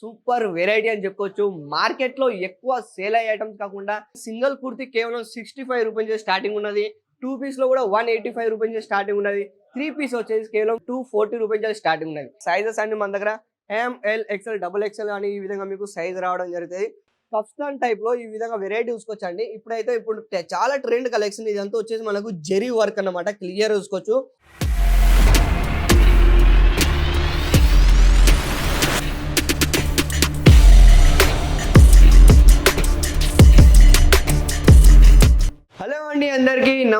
Super variety అని చెప్పుకోవచ్చు. మార్కెట్లో ఎక్కువ సేల్ అయ్యే ఐటమ్స్ కాకుండా సింగిల్ కుర్తి కేవలం సిక్స్టీ ఫైవ్ రూపీస్ స్టార్టింగ్ ఉన్నది. టూ పీస్లో కూడా one eighty five rupees starting ఉన్నది. త్రీ పీస్ వచ్చేసి కేవలం టూ ఫోర్టీ రూపీస్ స్టార్టింగ్ ఉన్నది. సైజెస్ అన్ని మన దగ్గర ఎంఎల్ ఎక్స్ఎల్ డబుల్ ఎక్స్ఎల్ అని ఈ విధంగా మీకు సైజ్ రావడం జరుగుతుంది. కఫ్తాన్ టైప్లో ఈ విధంగా వెరైటీ చూసుకోవచ్చండి. ఇప్పుడైతే ఇప్పుడు చాలా ట్రెండ్ కలెక్షన్ ఇదంతా వచ్చేసి మనకు జెరీ వర్క్ అన్నమాట. క్లియర్ చూసుకోవచ్చు.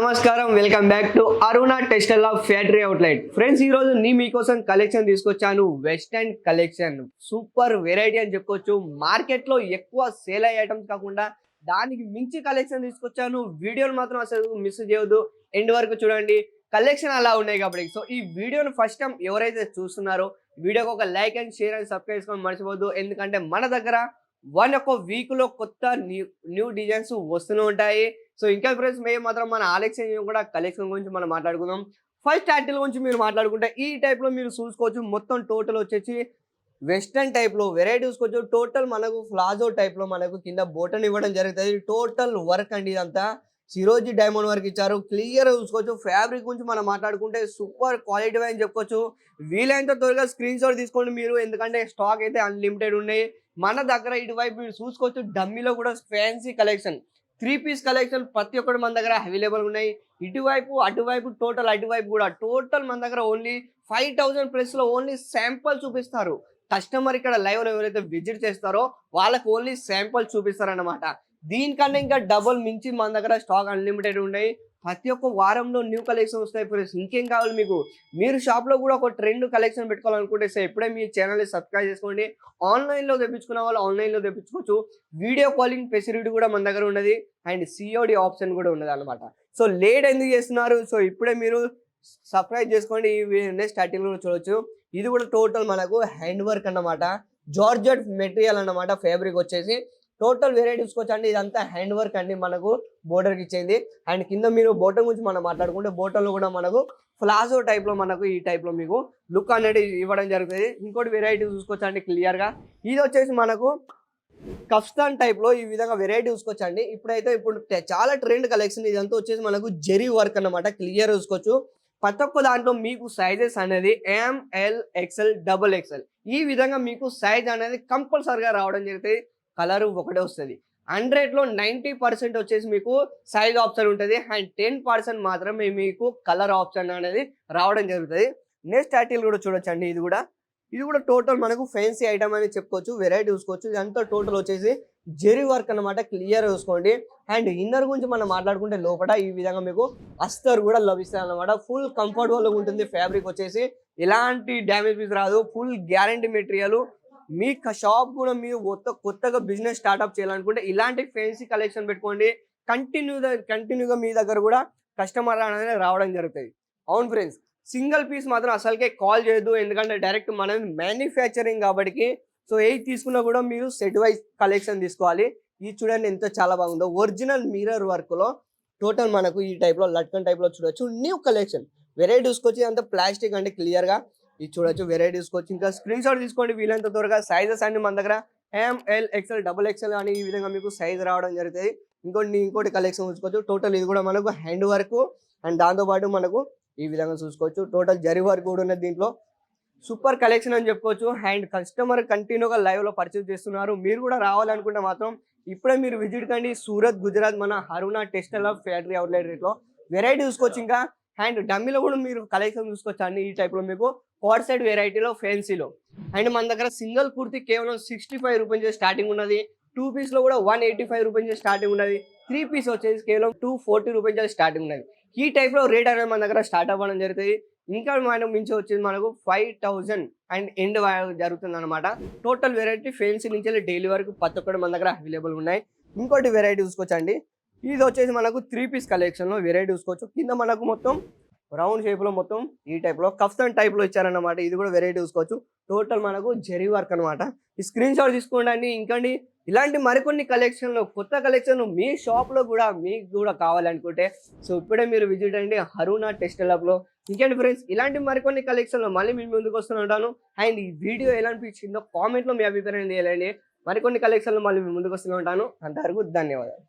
నమస్కారం welcome back to Aruna textile of factory outlet. Friends ఈ రోజు నీ మీకోసం కలెక్షన్ తీసుకొచ్చాను వెస్టర్న్ కలెక్షన్. సూపర్ వెరైటీ అని చెప్పుకోవచ్చు. మార్కెట్లో ఎక్కువ సేల్ అయ్యే ఐటమ్స్ కాకుండా దానికి మించి కలెక్షన్ తీసుకొచ్చాను. వీడియోలు మాత్రం అసలు మిస్ చేయొద్దు. ఎండ్ వరకు చూడండి. కలెక్షన్ అలా ఉన్నాయి కాబట్టి. సో ఈ వీడియోను ఫస్ట్ టైం ఎవరైతే చూస్తున్నారో వీడియోకి ఒక like and share and subscribe చేసుకొని మర్చిపోద్దు ఎందుకంటే మన దగ్గర వన్ ఒక వీక్లో కొత్త న్యూ న్యూ డిజైన్స్ వస్తూనే ఉంటాయి. సో ఇంకా ఫ్రెండ్స్ మేము మాత్రం మన ఆలెక్షన్ కూడా కలెక్షన్ గురించి మనం మాట్లాడుకుందాం. ఫస్ట్ టైటిల్ గురించి మీరు మాట్లాడుకుంటే ఈ టైప్లో మీరు చూసుకోవచ్చు. మొత్తం టోటల్ వచ్చేసి వెస్టర్న్ టైప్లో వెరైటీ చూసుకోవచ్చు టోటల్ మనకు ఫ్లాజో టైప్లో మనకు కింద బోటన్ ఇవ్వడం జరుగుతుంది. టోటల్ వర్క్ అండి ఇదంతా. సిరోజీ డైమండ్ వర్క్ ఇచ్చారు. క్లియర్ చూసుకోవచ్చు. ఫ్యాబ్రిక్ గురించి మనం మాట్లాడుకుంటే సూపర్ క్వాలిటీ అని చెప్పుకోవచ్చు. వీలైనంత త్వరగా స్క్రీన్ షాట్ తీసుకోండి మీరు. ఎందుకంటే స్టాక్ అయితే అన్లిమిటెడ్ ఉన్నాయి. మన దగ్గర ఇటువైపు మీరు చూసుకోవచ్చు. డమ్మీలో కూడా fancy collection three piece collection ప్రతి ఒక్కటి మన దగ్గర అవైలబుల్ ఉన్నాయి. ఇటువైపు అటువైపు టోటల్ అటువైపు కూడా టోటల్ మన దగ్గర ఓన్లీ ఫైవ్ థౌసండ్ ప్లస్లో ఓన్లీ శాంపుల్ చూపిస్తారు. కస్టమర్ ఇక్కడ లైవ్లో ఎవరైతే విజిట్ చేస్తారో వాళ్ళకి ఓన్లీ శాంపుల్ చూపిస్తారు అనమాట దీనికన్నా ఇంకా డబుల్ మించి మన దగ్గర స్టాక్ అన్లిమిటెడ్ ఉన్నాయి. ప్రతి ఒక్క వారంలో న్యూ కలెక్షన్ వస్తాయి ఫ్రెండ్స్ ఇంకేం కావాలి మీకు? మీరు షాప్లో కూడా ఒక ట్రెండ్ కలెక్షన్ పెట్టుకోవాలనుకుంటే సార్ ఇప్పుడే మీ ఛానల్ని సబ్స్క్రైబ్ చేసుకోండి. ఆన్లైన్లో తెప్పించుకున్న వాళ్ళు ఆన్లైన్లో తెప్పించుకోవచ్చు. వీడియో కాలింగ్ ఫెసిలిటీ కూడా మన దగ్గర ఉన్నది. అండ్ సిఓడి ఆప్షన్ కూడా ఉన్నది అనమాట సో లేట్ ఎందుకు చేస్తున్నారు? సో ఇప్పుడే మీరు సబ్స్క్రైబ్ చేసుకోండి. ఈ నెక్స్ట్ స్టార్టింగ్ కూడా చూడొచ్చు. ఇది కూడా టోటల్ మనకు హ్యాండ్ వర్క్ అన్నమాట. జార్జెట్ మెటీరియల్ అన్నమాట ఫ్యాబ్రిక్ వచ్చేసి. టోటల్ వెరైటీ చూసుకోవచ్చు ఇదంతా హ్యాండ్ వర్క్ అండి మనకు border కి ఇచ్చింది. అండ్ కింద మీరు బోటం గురించి మనం మాట్లాడుకుంటే bottom కూడా మనకు ఫ్లాజో టైప్లో మనకు ఈ టైప్లో మీకు లుక్ అనేది ఇవ్వడం జరుగుతుంది. ఇంకోటి వెరైటీ చూసుకోవచ్చండి క్లియర్గా ఇది వచ్చేసి మనకు కఫ్తాన్ టైప్లో ఈ విధంగా వెరైటీ చూసుకోవచ్చు అండి ఇప్పుడైతే ఇప్పుడు చాలా ట్రెండ్ కలెక్షన్ ఇదంతా వచ్చేసి మనకు జెరీ వర్క్ అన్నమాట. క్లియర్ చూసుకోవచ్చు. ప్రతి ఒక్క దాంట్లో మీకు సైజెస్ అనేది ఎంఎల్ ఎక్స్ఎల్ డబుల్ ఎక్స్ఎల్ ఈ విధంగా మీకు సైజ్ అనేది కంపల్సరిగా రావడం జరుగుతుంది. కలర్ ఒకటే వస్తుంది. హండ్రెడ్లో నైంటీ పర్సెంట్ వచ్చేసి మీకు సైజ్ ఆప్షన్ ఉంటుంది. అండ్ టెన్ పర్సెంట్ మాత్రమే మీకు కలర్ ఆప్షన్ అనేది రావడం జరుగుతుంది. నెక్స్ట్ ఐటిల్ కూడా చూడొచ్చండి ఇది కూడా. ఇది కూడా టోటల్ మనకు ఫ్యాన్సీ ఐటమ్ అని చెప్పుకోవచ్చు వెరైటీ చూసుకోవచ్చు. ఇదంతా టోటల్ వచ్చేసి జెరీ వర్క్ అన్నమాట క్లియర్ చూసుకోండి. అండ్ ఇన్నర్ గురించి మనం మాట్లాడుకుంటే లోపల ఈ విధంగా మీకు అస్తర్ కూడా లభిస్తుంది అనమాట ఫుల్ కంఫర్టబుల్గా ఉంటుంది. ఫ్యాబ్రిక్ వచ్చేసి ఎలాంటి డ్యామేజ్ రాదు. Full guarantee material. మీ షాప్ కూడా మీరు కొత్త కొత్తగా బిజినెస్ స్టార్ట్అప్ చేయాలనుకుంటే ఇలాంటి ఫ్యాన్సీ కలెక్షన్ పెట్టుకోండి. కంటిన్యూ కంటిన్యూగా మీ దగ్గర కూడా కస్టమర్ అనేది రావడం జరుగుతుంది అవును ఫ్రెండ్స్ సింగిల్ పీస్ మాత్రం అసలుకే కాల్ చేయదు ఎందుకంటే డైరెక్ట్ మనం మ్యానుఫ్యాక్చరింగ్ కాబట్టి సో ఏ తీసుకున్నా కూడా మీరు సెట్ వైజ్ కలెక్షన్ తీసుకోవాలి. ఇది చూడండి ఎంత చాలా బాగుందో. ఒరిజినల్ మిర్రర్ వర్క్లో టోటల్ మనకు ఈ టైప్లో లట్కన్ టైప్లో చూడొచ్చు. న్యూ కలెక్షన్ వెరైటీ చూసుకొచ్చి అంత ప్లాస్టిక్ అంటే క్లియర్గా ఇది చూడొచ్చు. వెరైటీ చూసుకోవచ్చు ఇంకా స్క్రీన్ షాట్ తీసుకోండి వీలైనంత త్వరగా. సైజెస్ అన్ని మన దగ్గర ఎంఎల్ ఎక్స్ఎల్ డబుల్ ఎక్స్ఎల్ అని ఈ విధంగా మీకు సైజ్ రావడం జరుగుతుంది. ఇంకోటి ఇంకోటి కలెక్షన్ చూసుకోవచ్చు. టోటల్ ఇది కూడా మనకు హ్యాండ్ వర్క్ అండ్ దాంతోపాటు మనకు ఈ విధంగా చూసుకోవచ్చు. టోటల్ జరి వర్క్ కూడా ఉన్నది దీంట్లో. సూపర్ కలెక్షన్ అని చెప్పుకోవచ్చు. అండ్ కస్టమర్ కంటిన్యూగా లైవ్లో పర్చేస్ చేస్తున్నారు. మీరు కూడా రావాలనుకుంటే మాత్రం ఇప్పుడే మీరు విజిట్ కండి. సూరత్ గుజరాత్ మన Haruna textile of factory outlet రేట్లో. వెరైటీ చూసుకోవచ్చు ఇంకా అండ్ డమ్మీలో కూడా మీరు కలెక్షన్ చూసుకోవచ్చు అండి ఈ టైప్లో మీకు. కోడ్ సైడ్ వెరైటీలో ఫ్యాన్సీలో అండ్ మన దగ్గర సింగిల్ కుర్తి కేవలం సిక్స్టీ ఫైవ్ రూపీస్ స్టార్టింగ్ ఉన్నది. టూ పీస్లో కూడా one eighty five rupees starting ఉన్నది. త్రీ పీస్ వచ్చేసి కేవలం టూ ఫోర్టీ రూపీస్ స్టార్టింగ్ ఉన్నది. ఈ టైప్లో రేట్ అనేది మన దగ్గర స్టార్ట్ అవ్వడం జరుగుతుంది. ఇంకా మనం మించి వచ్చేది మనకు ఫైవ్ థౌజండ్ అండ్ ఎండ్ జరుగుతుంది అనమాట టోటల్ వెరైటీ ఫెన్సీ నుంచి డైలీ వరకు ప్రతి ఒక్కటి మన దగ్గర అవైలబుల్ ఉన్నాయి. ఇంకోటి వెరైటీ చూసుకోవచ్చండి. ఇది వచ్చేసి మనకు త్రీ పీస్ కలెక్షన్లో వెరైటీ చూసుకోవచ్చు కింద మనకు మొత్తం రౌండ్ షేప్లో మొత్తం ఈ టైప్లో కఫ్స్ అండ్ టైప్లో ఇచ్చారన్నమాట. ఇది కూడా వెరైటీ చూసుకోవచ్చు టోటల్ మనకు జెరీ వర్క్ అనమాట ఈ స్క్రీన్ షాట్ తీసుకోండి ఇంకండి ఇలాంటి మరికొన్ని కలెక్షన్లు కొత్త కలెక్షన్ మీ షాప్లో కూడా మీకు కూడా కావాలనుకుంటే సో ఇప్పుడే మీరు విజిట్ అండి హరుణా టెక్స్టైల్లో. ఇంకేంటి ఫ్రెండ్స్ ఇలాంటి మరికొన్ని కలెక్షన్లు మళ్ళీ మీ ముందుకు వస్తూనే ఉంటాను. అండ్ ఈ వీడియో ఎలా అనిపించిందో కామెంట్లో మీ అభిప్రాయం తెలియాలండి మరికొన్ని కలెక్షన్లు మళ్ళీ మీ ముందుకు వస్తూనే ఉంటాను. అంతవరకు ధన్యవాదాలు.